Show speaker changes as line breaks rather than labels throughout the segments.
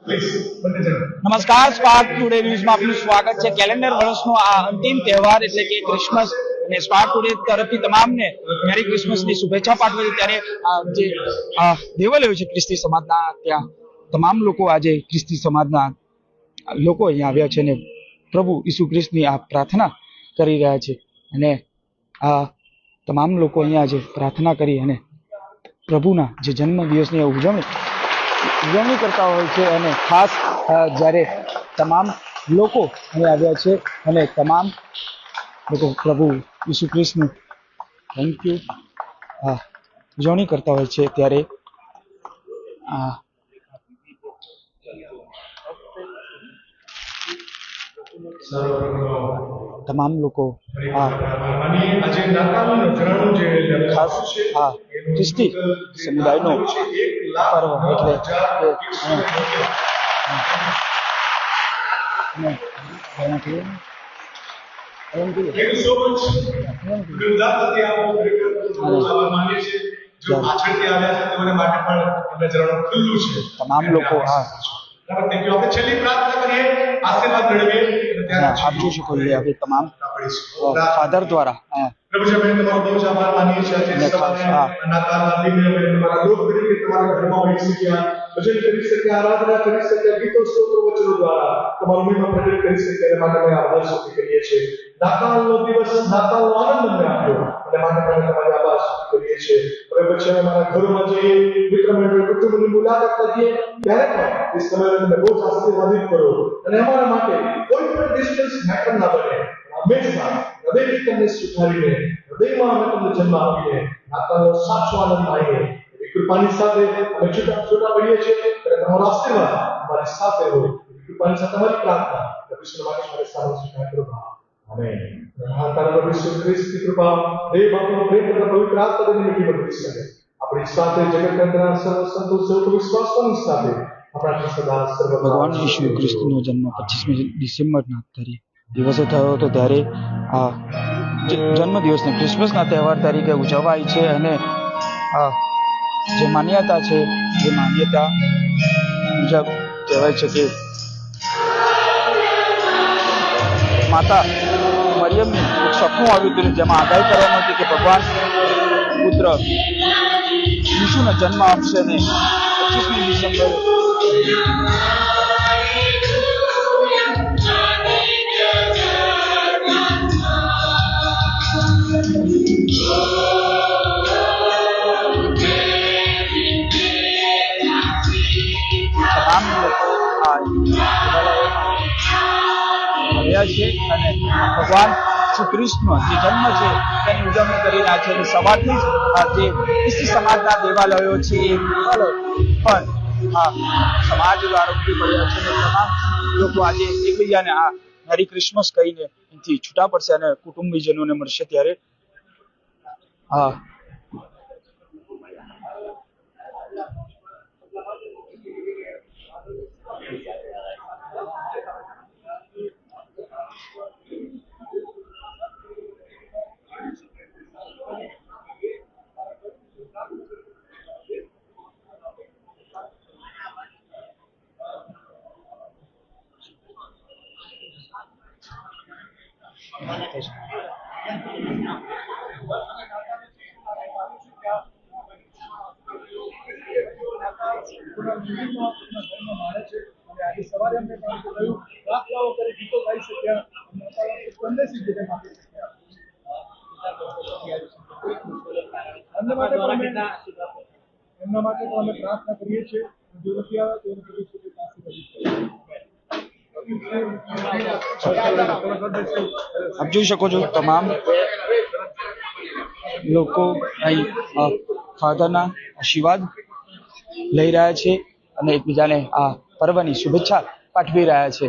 નમસ્કાર spark today ન્યૂઝમાં આપનું સ્વાગત છે. કેલેન્ડર વર્ષનો આ અંતિમ તહેવાર એટલે કે ક્રિસમસ અને સ્પાર્ક ટુડે તરફથી તમામને મેરી ક્રિસમસની શુભેચ્છા પાઠવે. ત્યારે જે દેવાલયો છે ખ્રિસ્તી સમાજના, ત્યાં તમામ લોકો આજે ખ્રિસ્તી સમાજના લોકો અહીંયા આવ્યા છે અને પ્રભુ ઈસુ ખ્રિસ્તની આ પ્રાર્થના કરી રહ્યા છે. અને આ તમામ લોકો અહીંયા આજે પ્રાર્થના કરી અને પ્રભુના જે જન્મ દિવસની ઉજવણી ઉજવણી કરતા હોય છે અને ખાસ જ્યારે તમામ લોકો અહીં આવ્યા છે અને તમામ લોકો, પ્રભુ ઈસુ ખ્રિસ્તનું થેન્ક યુ હા ઉજવણી કરતા હોય છે ત્યારે આ તમામ લોકો આ ખાસ ખ્રિસ્તી સમુદાયનો પર્વ એટલે
થેન્ક આવો ખરેખર જો પાછળથી આવ્યા છે માટે પણ એમના ખુલ્લું છે.
તમામ લોકો હા.
Thank you. આપણે છેલ્લી પ્રાર્થના કરીએ. આશીર્વાદ મેળવીએ અને
અહીંયા
ત્યાર
આપ જોઈ શકો છો હવે તમામ ફાધર દ્વારા અહીંયા
પ્રભુ અમે તમારો બહુ જ આભાર માનીએ છીએ આજે
અને ખાસ,
સવારે
હા.
નાતાલના દિને અમે તમારા લોક તરીકે તમારા ઘરમાં હોઈ શક્યા ભજન કરી શક્યા આરાધના કરી શક્યા ગીતો સ્તોત્રો વચનો દ્વારા તમારો મહિમા પ્રગટ કરી શક્યા એ માટે અમે આભાર સ્તુતિ કરીએ છીએ નાતાલનો દિવસ નાતાલનો આનંદ અમને આપ્યો અને માટે અમે તમારી આભાર સ્તુતિ કરીએ છીએ હવે પછી અમે અમારા ઘરોમાં જઈએ મિત્ર મંડળ કુટુંબની મુલાકાત લઈએ ત્યારે પણ એ સમયે તમે બહુ જ આશીર્વાદિત કરો અને અમારા માટે કોઈ પણ ડિસ્ટન્સ મેટર ના બને હંમેશા હૃદયથી તમને સ્વીકારીને હૃદયમાં અમે તમને જન્મ આપીને આત્માનો સાચો આનંદ માણીએ એવી કૃપાની સાથે અમે છૂટા છૂટા પડીએ છીએ અને તમારો આશીર્વાદ અમારી સાથે હોય એવી કૃપાની સાથે અમારી પ્રાર્થના પ્રભુ મારી સારો સ્વીકાર કરો આમેન હા પ્રભુ ઈસુ કૃપા દેવ બાપનો પ્રેમ તથા પવિત્ર આત્માની મીઠી બની શકે આપણી સાથે જગતના સર્વ સંતો સર્વ વિશ્વાસોની સાથે આપણા સદા સર્વ
ભગવાન ઈસુ ખ્રિસ્તનો જન્મ પચીસમી ડિસેમ્બરના તારીખ દિવસે થયો હતો ત્યારે આ જન્મદિવસને ક્રિસમસના તહેવાર તરીકે ઉજવાય છે અને આ જે માન્યતા છે જે માન્યતા મુજબ કહેવાય છે કે માતા મરિયમનું એક સપનું આવ્યું હતું જેમાં આગાહી કરવામાં હતી કે ભગવાન પુત્ર ઈસુનો જન્મ આપશે અને પચીસમી ડિસેમ્બર તમામ લોકો આ ભગવાન શ્રી કૃષ્ણ જે જન્મ છે, તેની ઉજવણી કરી રહ્યા છે સવારથી જ જે ખ્રિસ્તી સમાજના દેવાલયો છે, એ પણ આ સમાજ દ્વારા પડ્યા છે તમામ લોકો આજે એકબીજાને આ હરી ક્રિસમસ કહીને એથી છૂટા પડશે અને કુટુંબીજનોને મળશે ત્યારે. હા.
ગીતો ગાઈ શક્યા સંદેશી આપી શક્યા એમના માટે પણ એમના માટે પણ અમે પ્રાર્થના કરીએ છીએ જો નથી આવે તો એને પ્રભુ સુધી
આપ જોઈ શકો છો તમામ લોકો અહીં ફાધરના આશીર્વાદ લઈ રહ્યા છે અને એકબીજાને આ પર્વની શુભેચ્છા પાઠવી રહ્યા છે.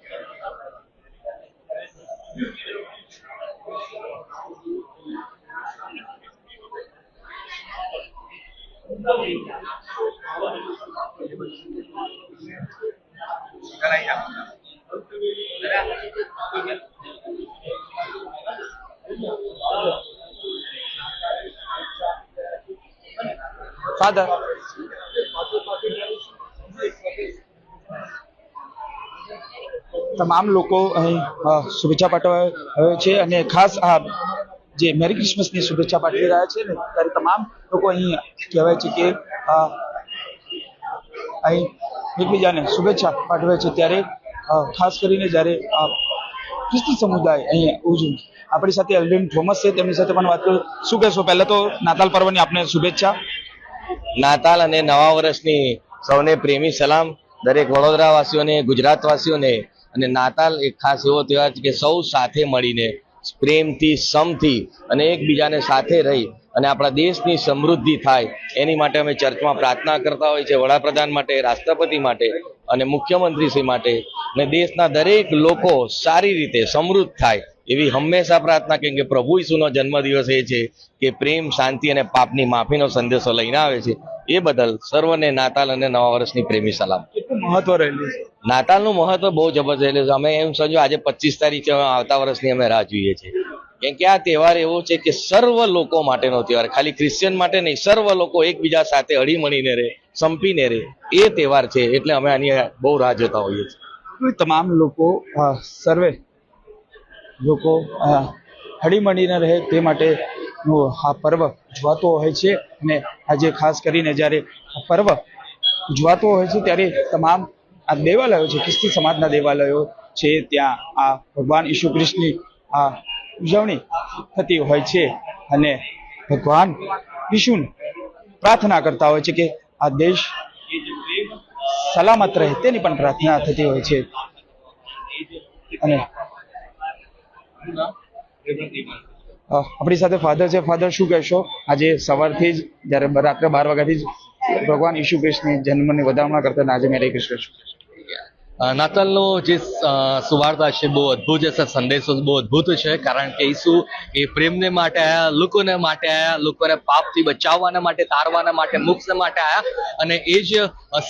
ફાધર તમામ લોકો અહીં શુભેચ્છા પાઠવે છે અને ખાસ આ જે મેરી ક્રિસમસની શુભેચ્છા પાઠવી રહ્યા છે ને, ત્યારે તમામ લોકો અહીં કહેવાય છે કે અહીં એકબીજાને શુભેચ્છા પાઠવે છે ત્યારે ખાસ કરીને જ્યારે ખ્રિસ્તી સમુદાય અહીં ઉજવું આપણી સાથે એલ્વિન થોમસ છે, તેમની સાથે પણ વાત કરું. શું કહેશો? પહેલા તો નાતાલ પર્વની આપને શુભેચ્છા.
નાતાલ અને નવા વર્ષની સૌને પ્રેમી સલામ દરેક વડોદરા વાસીઓને ગુજરાત વાસીઓને અને નાતાલ એક ખાસ એવો તહેવાર છે કે સૌ સાથે મળીને, પ્રેમથી, સમથી અને એકબીજાને સાથે રહી અને આપણા દેશની સમૃદ્ધિ થાય એની માટે અમે ચર્ચમાં પ્રાર્થના કરતા હોય છે વડાપ્રધાન માટે, રાષ્ટ્રપતિ માટે અને મુખ્યમંત્રીશ્રી માટે અને દેશના દરેક લોકો સારી રીતે સમૃદ્ધ થાય. એવી હંમેશા પ્રાર્થના કેમ કે પ્રભુ ઈસુનો જન્મદિવસ એ છે કે પ્રેમ શાંતિ અને પાપની માફીનો સંદેશો લઈને આવે છે. એ બદલ સર્વને નાતાલ અને નવા વર્ષની પ્રેમી સલામ.
મહત્વ રહેલું છે?
નાતાલનું મહત્વ બહુ જબરજસ્ત છે. અમે એમ સમજો આજે પચીસ તારીખે આવતા વર્ષની અમે રાહ જોઈએ છીએ કેમ કે આ તહેવાર એવો છે કે સર્વ લોકો માટેનો તહેવાર. ખાલી ક્રિશ્ચિયન માટે નહીં સર્વ લોકો એકબીજા સાથે હળી મળીને રહે સંપીને રહે. એ તહેવાર છે એટલે અમે આની બહુ રાહ જોતા હોઈએ છીએ.
તમામ લોકો સર્વે લોકો હળીમળીને રહે તે માટે આ પર્વ ઉજવાતો હોય છે. અને આજે ખાસ કરીને જ્યારે આ પર્વ ઉજવાતો હોય છે, ત્યારે તમામ આ દેવાલયો છે, ખ્રિસ્તી સમાજના દેવાલયો છે, ત્યાં આ ભગવાન ઈસુ ખ્રિસ્તની આ ઉજવણી થતી હોય છે. અને ભગવાન ઈશુને પ્રાર્થના કરતા હોય છે કે આ દેશ સલામત રહે, તેની પણ પ્રાર્થના થતી હોય છે. અને આપણી સાથે ફાધર છે ફાધર શું કહેશો આજે સવારથી જ જ્યારે રાત્રે બાર વાગ્યાથી જ ભગવાન ઈસુ ખ્રિસ્તની જન્મની વધામણા કરતા આજે મેરે?
અ, નાતાલનો જે સુવાર્તા છે, બહુ અદ્ભુત છે, સંદેશો બહુ અદ્ભુત છે, કારણ કે ઈસુ એ પ્રેમને માટે આયા, લોકોને માટે આયા, લોકોને પાપથી બચાવવાના માટે, તારવાના માટે મોક્ષ માટે આયા. અને એ જ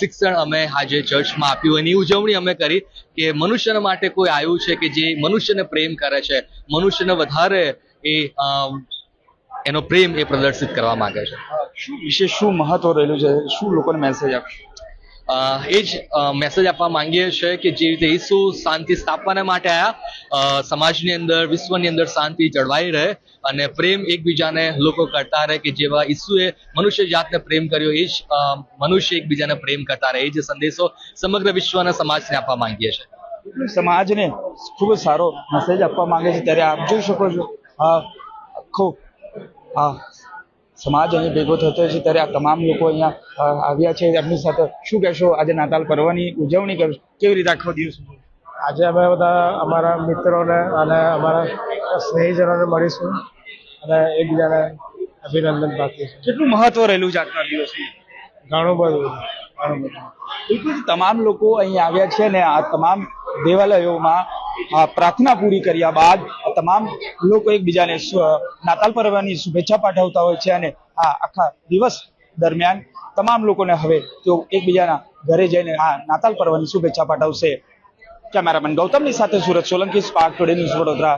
શિક્ષણ અમે આજે ચર્ચમાં આપ્યું એની ઉજવણી અમે કરી કે મનુષ્યના માટે કોઈ આવ્યું છે કે જે મનુષ્યને પ્રેમ કરે છે, મનુષ્યને વધારે એ એનો પ્રેમ એ પ્રદર્શિત કરવા માંગે છે.
શું વિશે શું મહત્વ રહેલું છે? શું લોકોને મેસેજ આપશો
એ જ મેસેજ આપવા માંગીએ છીએ કે જે રીતે ઈસુ શાંતિ સ્થાપવાના માટે આવ્યા સમાજની અંદર, વિશ્વની અંદર શાંતિ જળવાઈ રહે અને પ્રેમ એકબીજાને લોકો કરતા રહે કે જેવા ઈસુએ મનુષ્ય જાતને પ્રેમ કર્યો, એ જ મનુષ્ય એકબીજાને પ્રેમ કરતા રહે. એ જ સંદેશો સમગ્ર વિશ્વના સમાજને આપવા માંગીએ છીએ.
સમાજને ખૂબ સારો મેસેજ આપવા માંગે છે. ત્યારે આપ જોઈ શકો છો. આખો સમાજ અહીં ભેગો થતો છે ત્યારે આ તમામ લોકો અહીંયા આવ્યા છે. એમની સાથે શું કહેશો? આજે નાતાલ પર્વની ઉજવણી કરશો કેવી રીતે આખો દિવસ
આજે અમે બધા અમારા મિત્રોને અને અમારા સ્નેહીજનોને મળીશું અને એકબીજાને અભિનંદન પાઠવીશું.
કેટલું મહત્વ રહેલું છે આજના દિવસનું
ઘણું બધું. ઘણું બધું.
બિલકુલ તમામ લોકો અહીં આવ્યા છે ને આ તમામ દેવાલયોમાં પ્રાર્થના પૂરી કર્યા બાદ તમામ લોકો એકબીજાને નાતાલ પર્વની શુભેચ્છા પાઠવતા હોય છે અને આ આખા દિવસ દરમિયાન તમામ લોકોને હવે તેઓ એકબીજાના ઘરે જઈને આ નાતાલ પર્વની શુભેચ્છા પાઠવશે. કેમેરામેન ગૌતમની સાથે Surat Solanki, Spark Today News Vadodara.